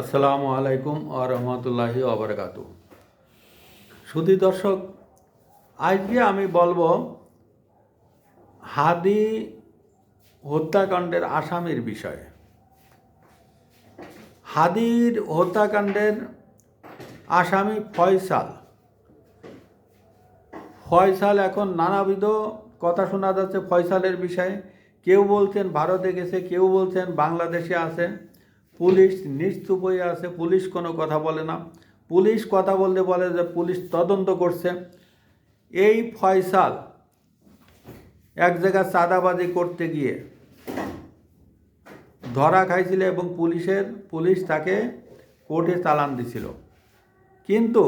আসসালামু আলাইকুম আ রহমতুল্লাহি আবরকাতু সুধি দর্শক, আজকে আমি বলব হাদি হত্যাকাণ্ডের আসামির বিষয়ে। হাদির হত্যাকাণ্ডের আসামি ফয়সাল। ফয়সাল এখন নানাবিধ কথা শোনা যাচ্ছে ফয়সালের বিষয়ে। কেউ বলছেন ভারতে গেছে, কেউ বলছেন বাংলাদেশে আছে। পুলিশ নিশ্চুপ হয়ে আছে, পুলিশ কোনো কথা বলে না। পুলিশ কথা বলতে বলে যে পুলিশ তদন্ত করছে। এই ফয়সাল এক জায়গায় চাঁদাবাজি করতে গিয়ে ধরা খাইছিল এবং পুলিশের, পুলিশ তাকে কোর্টে চালান দিছিল। কিন্তু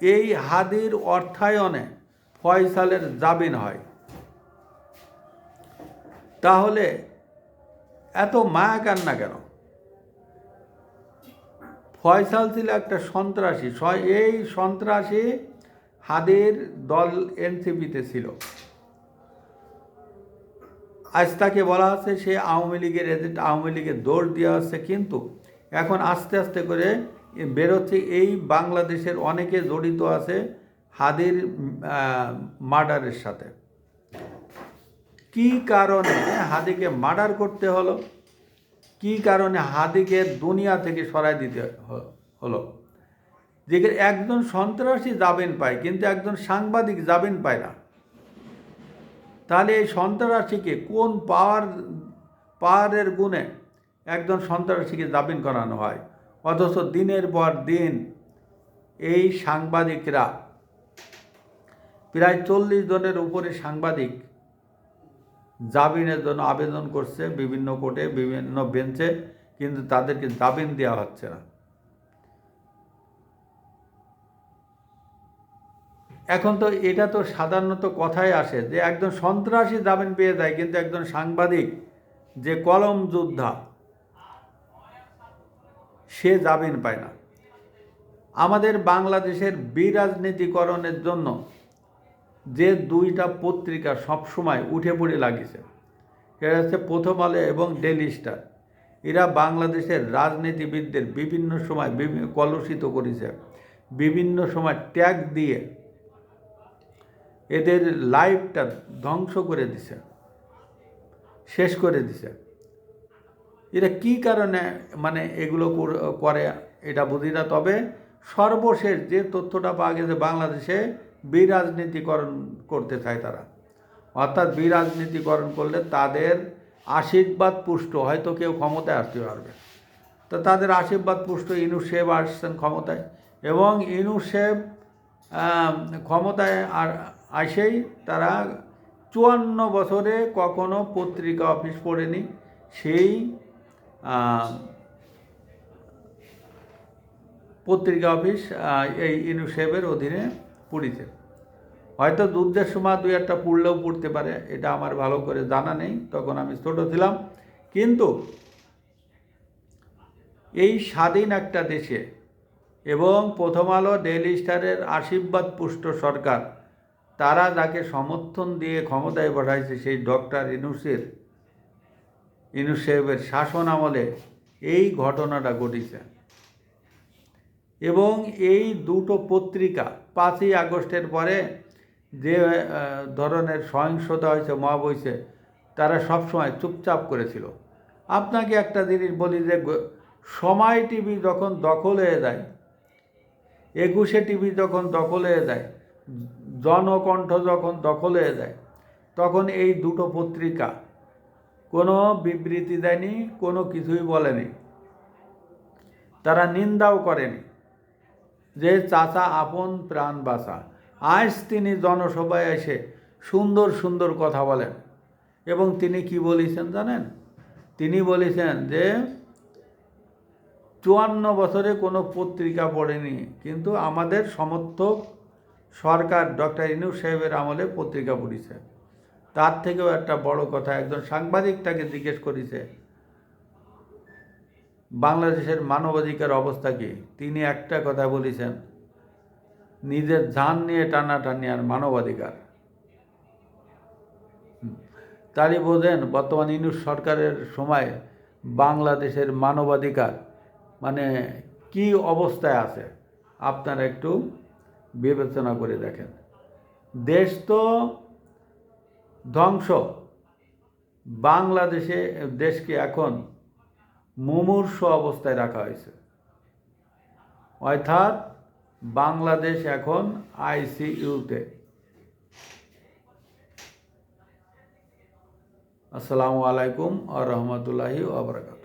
এই হাদির অর্থায়নে ফয়সালের জামিন হয়। তাহলে এত মায়া কান্না কেন? ফয়সাল ছিল একটা সন্ত্রাসী। এই সন্ত্রাসী হাদির দল এনসিপিতে ছিল। আজ তাকে বলা হচ্ছে সে আওয়ামী লীগের এজেন্ট, আওয়ামী লীগের দৌড় দেওয়া হচ্ছে, কিন্তু এখন আস্তে আস্তে করে বেরোচ্ছে এই বাংলাদেশের অনেকে জড়িত আছে হাদির মার্ডারের সাথে। কি কারণে হাদিকে মার্ডার করতে হলো? কি কারণে হাদিকে দুনিয়া থেকে সরাই দিতে হলো? যে একজন সন্ত্রাসী জামিন পায়, কিন্তু একজন সাংবাদিক জামিন পায় না। তাহলে এই সন্ত্রাসীকে কোন পাওয়ার, পাওয়ারের গুণে একজন সন্ত্রাসীকে জামিন করানো হয়? অথচ দিনের পর দিন এই সাংবাদিকরা, প্রায় চল্লিশ জনের উপরে সাংবাদিক জামিনের জন্য আবেদন করছে বিভিন্ন কোর্টে, বিভিন্ন বেঞ্চে, কিন্তু তাদেরকে জামিন দেওয়া হচ্ছে না। এখন তো এটা তো সাধারণত কথাই আসে যে একজন সন্ত্রাসী জামিন পেয়ে যায়, কিন্তু একজন সাংবাদিক যে কলম যোদ্ধা, সে জামিন পায় না। আমাদের বাংলাদেশের বিরাজনীতিকরণের জন্য যে দুইটা পত্রিকা সবসময় উঠে পড়ে লাগিয়েছে এরা হচ্ছে প্রথম আলো এবং ডেলি স্টার। এরা বাংলাদেশের রাজনীতিবিদদের বিভিন্ন সময় কলুষিত করেছে। বিভিন্ন সময় ট্যাগ দিয়ে এদের লাইফটা ধ্বংস করে দিছে। শেষ করে দিছে। এরা কি কারণে মানে এগুলো করে এটা বুঝি না। তবে সর্বশেষ যে তথ্যটা পাওয়া গেছে বাংলাদেশে বিরাজনীতিকরণ করতে চায় তারা। অর্থাৎ বিরাজনীতিকরণ করলে তাদের আশীর্বাদ পুষ্ট, হয়তো কেউ ক্ষমতায় আসতে পারবে। তো তাদের আশীর্বাদ পুষ্ট ইনুসেব আসছেন ক্ষমতায় এবং ইনুসেব ক্ষমতায় আর আসেই তারা চুয়ান্ন বছরে কখনো পত্রিকা অফিস পড়েনি। সেই পত্রিকা অফিস এই ইনুসেবের অধীনে পড়েছে। হয়তো যুদ্ধের সময় দুই একটা পড়লেও পড়তে পারে, এটা আমার ভালো করে জানা নেই, তখন আমি ছোট ছিলাম। কিন্তু এই স্বাধীন একটা দেশে এবং প্রথম আলো ডেইলি স্টারের আশীর্বাদ পুষ্ট সরকার, তারা যাকে সমর্থন দিয়ে ক্ষমতায় বসাইছে সেই ডক্টর ইনুসের ইনুস সাহেবের শাসন আমলে এই ঘটনাটা ঘটেছে। এবং এই দুটো পত্রিকা পাঁচই আগস্টের পরে যে ধরনের সহিংসতা হয়েছে হয়েছে তারা সবসময় চুপচাপ করেছিল। আপনাকে একটা জিনিস বলি যে সময় টিভি যখন দখল হয়ে যায়, একুশে টিভি যখন দখল হয়ে যায়, জনকণ্ঠ যখন দখল হয়ে যায়, তখন এই দুটো পত্রিকা কোনো বিবৃতি দেয়নি, কোনো কিছুই বলেনি। তারা নিন্দাও করেনি। যে চাচা আপন প্রাণ বাঁচা। আজ তিনি জনসভায় এসে সুন্দর সুন্দর কথা বলেন। এবং তিনি কি বলেছেন জানেন? তিনি বলেছেন যে, চুয়ান্ন বছরে কোনো পত্রিকা পড়েনি, কিন্তু আমাদের সমর্থক সরকার ডক্টর ইনু সাহেবের আমলে পত্রিকা পড়েছে। তার থেকেও একটা বড় কথা, একজন সাংবাদিক তাকে জিজ্ঞেস করেছে বাংলাদেশের মানবাধিকার অবস্থা কি? তিনি একটা কথা বলেছেন, নিজের জান নিয়ে টানাটানি আর মানবাধিকার। তারই বোঝেন, বর্তমান ইউনুস সরকারের সময় বাংলাদেশের মানবাধিকার মানে কি অবস্থায় আছে? আপনারা একটু বিবেচনা করে দেখেন। দেশ তো ধ্বংস। বাংলাদেশে, দেশকে এখন মুমূর্ষ অবস্থায় রাখা হয়েছে। অর্থাৎ বাংলাদেশ এখন আইসিইউতে। আসসালামু আলাইকুম আ রহমতুল্লাহি আবরাকাত